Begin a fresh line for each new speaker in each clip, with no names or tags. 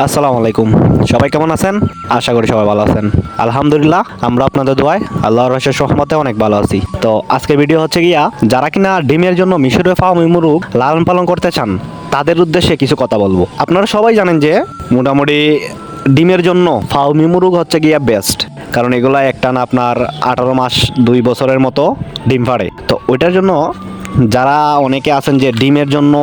আসসালামু আলাইকুম। সবাই কেমন আছেন? আশা করি সবাই ভালো আছেন। আলহামদুলিল্লাহ, আমরা আপনাদের দোয়ায় আল্লাহর রহস্যের সহমতে অনেক ভালো আছি। তো আজকের ভিডিও হচ্ছে গিয়া, যারা কিনা ডিমের জন্য মিশরে ফার্ম মুরুগ লালন পালন করতে চান, তাদের উদ্দেশ্যে কিছু কথা বলব। আপনারা সবাই জানেন যে, মোটামুটি ডিমের জন্য ফাউমি মুরুগ হচ্ছে গিয়া বেস্ট কারণ এগুলা একটানা আপনার আঠারো মাস দুই বছরের মতো ডিম পাড়ে তো ওইটার জন্য যারা অনেকে আছেন যে ডিমের জন্য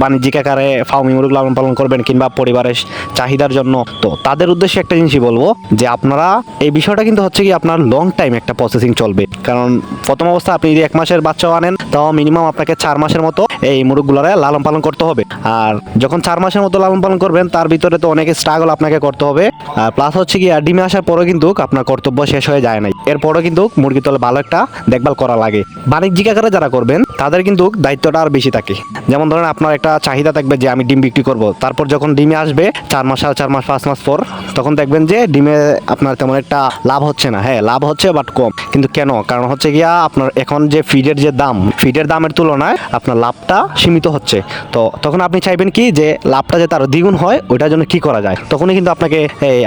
বাণিজ্যিক আকারে ফার্মি মুরগি লালন পালন করবেন কিংবা পরিবারের চাহিদার জন্য, তো তাদের উদ্দেশ্যে একটা জিনিসই বলব যে আপনারা, এই বিষয়টা কিন্তু হচ্ছে কি আপনার লং টাইম একটা প্রসেসিং চলবে। কারণ প্রথম অবস্থা আপনি যদি এক মাসের বাচ্চাও আনেন, তাও মিনিমাম আপনাকে চার মাসের মতো এই মুরগগুলারে লালন পালন করতে হবে। আর যখন চার মাসের মতো লালন পালন করবেন, তার ভিতরে তো অনেক স্ট্রাগল আপনাকে করতে হবে। আর প্লাস হচ্ছে কি, আর ডিমে আসার পরে কিন্তু আপনার কর্তব্য শেষ হয়ে যায় নাই। এরপরে কিন্তু মুরগি তলে ভালো একটা দেখভাল করা লাগে। বাণিজ্যিক আকারে যারা করবেন তাদের কিন্তু দায়িত্বটা আর বেশি থাকে। যেমন ধরেন আপনার একটা চাহিদা থাকবে যে আমি ডিম বিক্রি করব। তারপর যখন ডিমে আসবে, চার মাস আর চার মাস, পাঁচ মাস পর, তখন দেখবেন যে ডিমে আপনার তেমন একটা লাভ হচ্ছে না। হ্যাঁ লাভ হচ্ছে বাট কম। কিন্তু কেন? কারণ হচ্ছে গিয়া আপনার এখন যে ফিডের যে দাম ফিডের দামের তুলনায় আপনার লাভটা সীমিত হচ্ছে। তো তখন আপনি চাইবেন কি যে লাভটা যে তার দ্বিগুণ হয়, ওইটার জন্য কি করা যায়? তখনই কিন্তু আপনাকে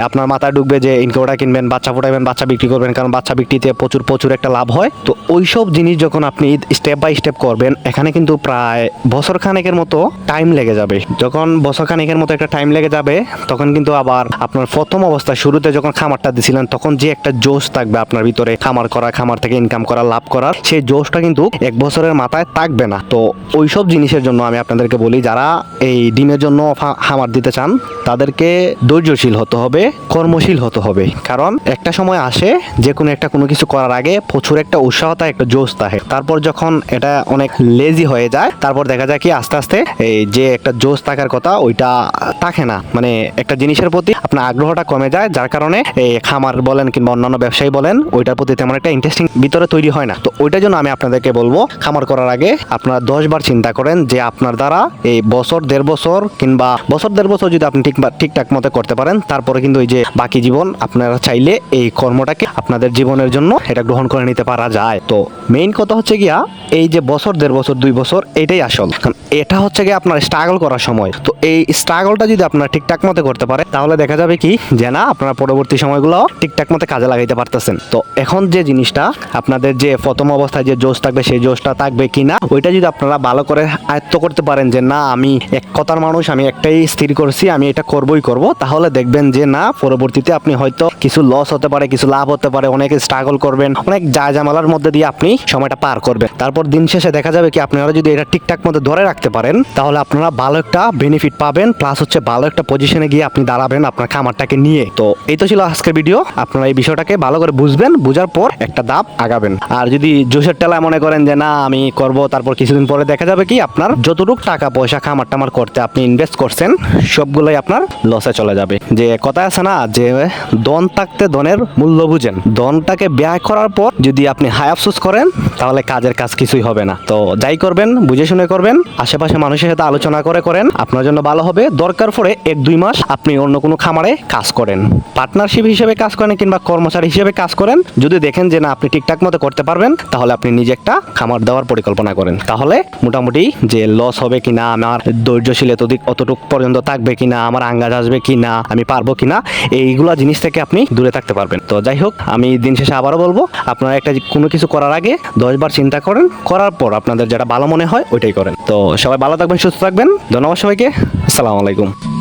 আপনার মাথায় ঢুকবে যে ইনকিউবেটার কিনবেন, বাচ্চা ফুটাবেন বাচ্চা বিক্রি করবেন। কারণ বাচ্চা বিক্রিতে প্রচুর প্রচুর একটা লাভ হয়। তো ওইসব জিনিস যখন আপনি স্টেপ বাই স্টেপ করবেন, এখানে কিন্তু প্রায় বছর খানেকের মতো টাইম লেগে যাবে। যখন বছর খানেকের মতো একটা টাইম লেগে যাবে, তখন কিন্তু আবার আপনার প্রথম অবস্থা শুরুতে যখন খামারটা দিছিলেন, তখন যে একটা জোশ থাকবে আপনার ভিতরে, খামার করা, খামার থেকে ইনকাম করা, লাভ করার, সেই জোশটা কিন্তু এক বছরের মাথায় থাকবে না। তো ওইসব জিনিসের জন্য আমি আপনাদেরকে বলি, যারা এই ডিমের জন্য খামার দিতে চান তাদেরকে ধৈর্যশীল হতে হবে, কর্মশীল হতে হবে। কারণ একটা সময় আসে যে কোনো একটা কোনো কিছু করার আগে প্রচুর একটা উৎসাহ উৎসাহতা একটা জোশ থাকে। তারপর যখন এটা অনেক লেজি হয়ে যায়, তারপর দেখা যায় কি আস্তে আস্তে এই যে একটা জোশ থাকার কথা, ওইটা থাকে না। মানে একটা জিনিসের প্রতি আপনার আগ্রহটা কমে যায়, যার কারণে এই খামার বলেন কিংবা অন্যান্য ব্যবসায়ী বলেন, ওইটার প্রতি তেমন একটা ইন্টারেস্টিং ভিতরে তৈরি হয় না। তো ওইটার জন্য আমি আপনাদেরকে বলব, খামার করার আগে আপনারা দশ বার চিন্তা করেন যে আপনার দ্বারা এই বছর, দেড় বছর কিংবা বছর, দেড় বছর যদি আপনি ঠিক ঠিকঠাক মতো করতে পারেন। তারপরে কিন্তু ওই যে বাকি জীবন, আপনারা চাইলে এই কর্মটাকে আপনাদের জীবনের জন্য এটা গ্রহণ করে নিতে পারা যায়। তো মেইন কথা হচ্ছে গিয়া, এই যে বছর, দেড় বছর, দুই বছর, এটাই আসল। কারণ এটা হচ্ছে গিয়ে আপনার স্ট্রাগল করার সময়। তো এই স্ট্রাগলটা যদি আপনারা ঠিকঠাক মতো করতে পারে তাহলে দেখা যাবে কি যে না, আপনারা পরবর্তী সময়গুলো ঠিকঠাক মতো কাজে লাগাইতে পারতেছেন। তো এখন যে জিনিসটা, আপনাদের যে প্রথম অবস্থায় যে জোশ থাকবে, সেই জোশটা থাকবে কি না ওইটা যদি আপনারা ভালো করে আয়ত্ত করতে পারেন যে না, আমি এক কথার মানুষ, আমি একটাই স্থির করছি, আমি এটা করবই করব, তাহলে দেখবেন যে না, পরবর্তীতে আপনি হয়তো কিছু লস হতে পারে, কিছু লাভ হতে পারে, অনেক স্ট্রাগল করবেন, অনেক যা জামালার মধ্যে দিয়ে আপনি সময়টা পার করবেন। তারপর দিন শেষে দেখা যাবে কি, আপনারা যদি এটা ঠিকঠাক মতো ধরে রাখতে পারেন, তাহলে আপনারা ভালো একটা বেনিফিট পাবেন প্লাস হচ্ছে ভালো একটা পজিশনে গিয়ে আপনি দাঁড়াবেন আপনার খামারটাকে নিয়ে। তো এই তো ছিল আজকের ভিডিও আপনারা এই বিষয়টাকে ভালো করে বুঝবেন, বুঝার পর একটা দাপ আগাবেন। আর যদি জোশের টেলায় মনে করেন যে না, আমি করব, তারপর কিছুদিন পরে দেখা যাবে কি, আপনার যতটুকু টাকা পয়সা খামার টামার করতে আপনি ইনভেস্ট করছেন, সবগুলোই আপনার লসে চলে যাবে। যে কথা আছে না, যে দন থাকতে দনের মূল্য বুঝেন। দনটাকে ব্যয় করার পর যদি আপনি হাই আফসোস করেন, তাহলে কাজের কাজ কিছুই হবে না। তো যাই করবেন, বুঝে শুনে করবেন, আশেপাশে মানুষের সাথে আলোচনা করে করেন, আপনার জন্য ভালো হবে। দরকার পড়ে এক, দুই মাস আপনি অন্য কোনো খামারে কাজ করেন। পার্টনারশিপ হিসেবে কাজ করেন কিংবা কর্মচারী হিসেবে কাজ করেন, যদি দেখেন যে না, আপনি ঠিকঠাক মতো করতে পারবেন, তাহলে আপনি নিজে একটা খামার দেওয়ার পরিকল্পনা করেন। তাহলে মোটামুটি যে লস হবে কিনা, আমার ধৈর্যশীল এতদিক, অতটুক পর্যন্ত থাকবে কিনা, আমার আঙ্গাজ আসবে কি না আমি পারব কি না এইগুলা জিনিস থেকে আপনি দূরে থাকতে পারবেন। তো যাই হোক, আমি দিন শেষে আবারও বলব, আপনারা একটা কোনো কিছু করার আগে দশবার চিন্তা করেন, করার পর আপনাদের যেটা ভালো মনে হয়, ওইটাই করেন। তো সবাই ভালো থাকবেন, সুস্থ থাকবেন। ধন্যবাদ সবাইকে। আসসালামু আলাইকুম।